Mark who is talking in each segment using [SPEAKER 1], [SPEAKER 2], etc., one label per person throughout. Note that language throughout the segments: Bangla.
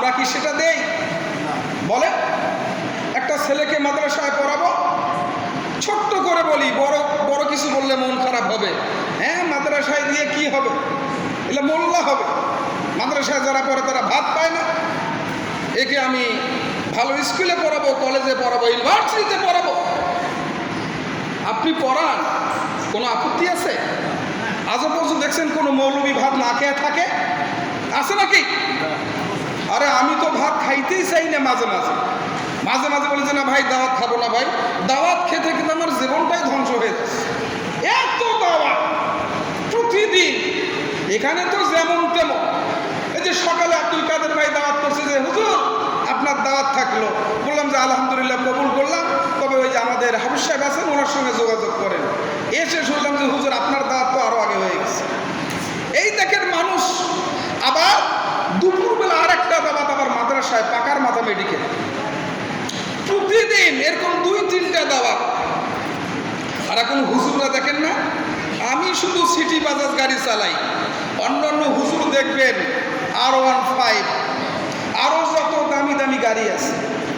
[SPEAKER 1] আমরা কি সেটা দেই? বলে একটা ছেলেকে মাদ্রাসায় পড়াবো, ছোট্ট করে বলি, বড় বড় কিছু বললে মন খারাপ হবে। হ্যাঁ মাদ্রাসায় দিয়ে কি হবে? এলে মোল্লা হবে। মাদ্রাসায় যারা পড়ে তারা ভাত পায় না। একে আমি ভালো স্কুলে পড়াবো, কলেজে পড়াবো, ইউনিভার্সিটিতে পড়াবো। আপনি পড়ান? কোনো আপত্তি আছে? আজও পর্যন্ত দেখছেন কোনো মৌলবী ভাত না খেয়ে থাকে? আছে নাকি? আরে আমি তো ভাত খাইতেই চাই না মাঝে মাঝে। মাঝে মাঝে বলি যে, না ভাই, দাওয়াত খাব না ভাই। দাওয়াত খেতে খেতে আমার জীবনটাই ধ্বংস হয়ে যাচ্ছে। এত দাওয়াত প্রতিদিন। এখানে তো যেমন তেমন। এই যে সকালে আব্দুল কাদের ভাই দাওয়াত করছে যে, হুজুর, আপনার দাওয়াত থাকল। বললাম যে, আলহামদুলিল্লাহ, কবুল করলাম। তবে ওই যে আমাদের হাফিজ সাহেব আছেন, ওনার সঙ্গে যোগাযোগ করেন। এসে শুনলাম যে, হুজুর, আপনার দাওয়াত তো আরও আগে হয়ে গেছে এই দেখেন মানুষ আবার দুপুরবেলা আর একটা দাবাত আবার মাদ্রাসায় পাকার মাথা মেডিকেল প্রতিদিন এরকম দুই তিনটা দাবাত আর এখন হুজুররা দেখেন না আমি শুধু সিটি বাজাজ গাড়ি চালাই। অন্য অন্য হুজুর দেখবেন আর ওয়ান ফাইভ আরও যত দামি দামি গাড়ি আছে।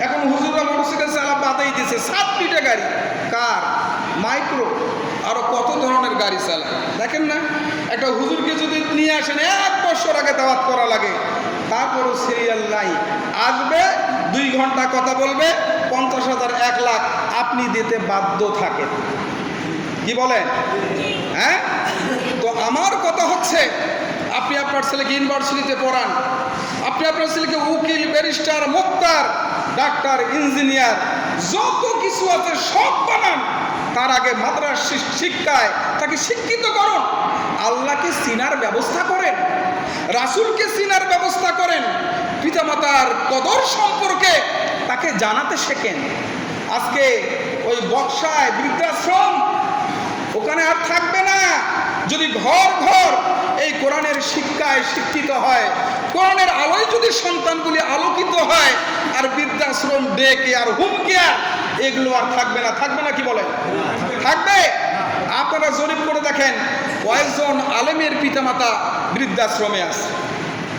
[SPEAKER 1] এখন হুজুররা মোটরসাইকেল চালা বাদাই দিয়েছে সাত পিঠে গাড়ি। কার? মাইক্রো। আরও কত ধরনের গাড়ি চালায়? দেখেন না? একটা হুজুরকে যদি নিয়ে আসেন, এক বছর আগে দাওয়াত করা লাগে। তারপরও সিরিয়াল নাই। আসবে, দুই ঘণ্টা কথা বলবে, পঞ্চাশ হাজার এক লাখ আপনি দিতে বাধ্য থাকেন। কি বলেন? হ্যাঁ? তো আমার কথা হচ্ছে, আপনি আপনার ছেলেকে ইউনিভার্সিটিতে পড়ান, আপনি আপনার ছেলেকে উকিল, ব্যারিস্টার, মোক্তার, ডাক্তার, ইঞ্জিনিয়ার, যত কিছু আছে সব বানান, তার আগে মাদ্রাস শিক্ষায় তাকে শিক্ষিত করুন। আল্লাহকে চিনার ব্যবস্থা করেন, রাসূলকে চিনার ব্যবস্থা করেন, পিতামাতার কদর সম্পর্কে তাকে জানাতে শেখেন। আজকে ওই বক্সায় বৃদ্ধাশ্রম, ওখানে আর থাকবে না। যদি ঘর ঘর এই কোরআনের শিক্ষায় শিক্ষিত হয়, কোরআনের আলোয় যদি সন্তানগুলি আলোকিত হয়, আর বৃদ্ধাশ্রম ডেকে আর হুম কেয়ার এগুলো আর থাকবে না থাকবে না কি বলে? থাকবে? আপনারা জরিপ করে দেখেন, কয়েকজন আলেমের পিতামাতা বৃদ্ধাশ্রমে আছে।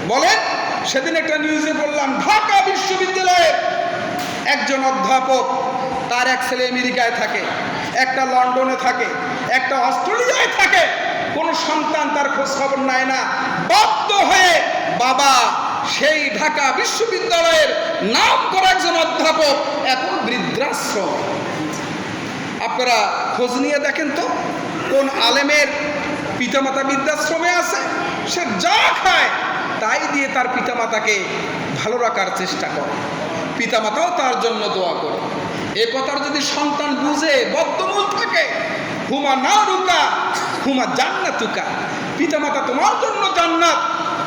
[SPEAKER 1] বলেন, সেদিন একটা নিউজে বললাম, ঢাকা বিশ্ববিদ্যালয়ের একজন অধ্যাপক, তার এক ছেলে আমেরিকায় থাকে, একটা লন্ডনে থাকে, একটা অস্ট্রেলিয়ায় থাকে। কোন সন্তান তার খোঁজ খবর নেয় না। বাধ্য হয়ে বাবা সেই ঢাকা বিশ্ববিদ্যালয়ের নাম করা একজন অধ্যাপক, এখন বৃদ্ধাশ্রম। আপনারা খোঁজ নিয়ে দেখেন তো, কোন আলেমের পিতামাতা বৃদ্ধাশ্রমে আছে, সে যা খায় তাই দিয়ে তার পিতামাতাকে ভালো রাখার চেষ্টা করে। পিতামাতাও তার জন্য দোয়া করে। এ কথার যদি সন্তান বুঝে, বদ্ধমূল থাকে হুমা না রুকা হুমা জান্নাতুকা। পিতামাতা তোমার জন্য জান্নাত,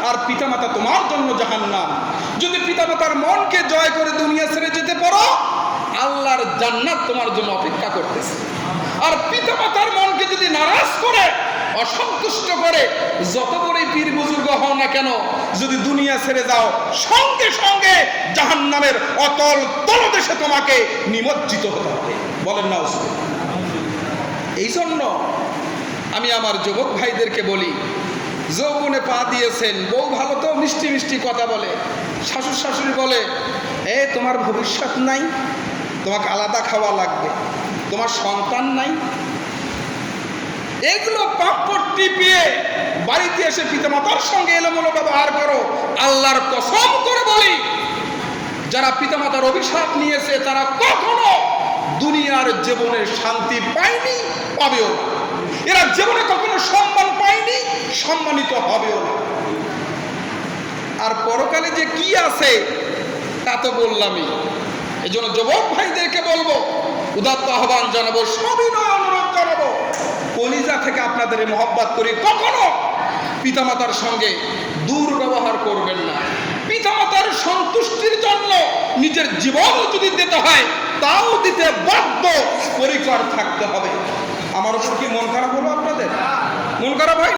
[SPEAKER 1] আর পিতামাতা তোমার জন্য জাহান্নাম। যদি পিতামাতার মনকে জয় করে দুনিয়া ছেড়ে যেতে পারো, আল্লাহর জান্নাত তোমার জন্য অপেক্ষা করতেছে। আর পিতামাতার মনকে যদি নারাজ করে, অসন্তুষ্ট করে, যত বড়ই পীর বুজুর্গ হও না কেন, যদি দুনিয়া ছেড়ে যাও, সঙ্গে সঙ্গে জাহান্নামের অতল তলদেশে তোমাকে নিমজ্জিত হতে হবে। বলেন না। এই জন্য আমি আমার যুবক ভাইদেরকে বলি, যৌবনে পা দিয়েছেন, বউ ভালো তো মিষ্টি মিষ্টি কথা বলে, শাশুড় শাশুড়ি বলে, এ, তোমার ভবিষ্যৎ নাই, তোমাকে আলাদা খাওয়া লাগবে, তোমার সন্তান নাই। এগুলো পাম্পড় টিপিয়ে বাড়িতে এসে পিতামাতার সঙ্গে এলোমেলো ব্যবহার করো, আল্লাহর কসম করে বলি, যারা পিতামাতার অভিশাপ নিয়েছে, তারা কখনো দুনিয়ার জীবনে শান্তি পায়নি পাবেও না। এরা জীবনে কখনো সম্মান পায়নি, সম্মানিত হবেও না। আর পরকালে যে কি আছে, তা তো বললামই। এই জন্য যুবক ভাইদেরকে বলব, উদাত্ত আহ্বান জানাব সবিনয় অনুরোধ জানাব, কলিজা থেকে আপনাদের মহব্বত করি। কখনো পিতামাতার সঙ্গে দুর্ব্যবহার করবেন না। পিতামাতার সন্তুষ্টির জন্য নিজের জীবন যদি দিতে হয়, তাও দিতে বাধ্য পরিকর থাকতে হবে। আমার উপর কি মন খারাপ হলো আপনাদের? মন খারাপ হয়?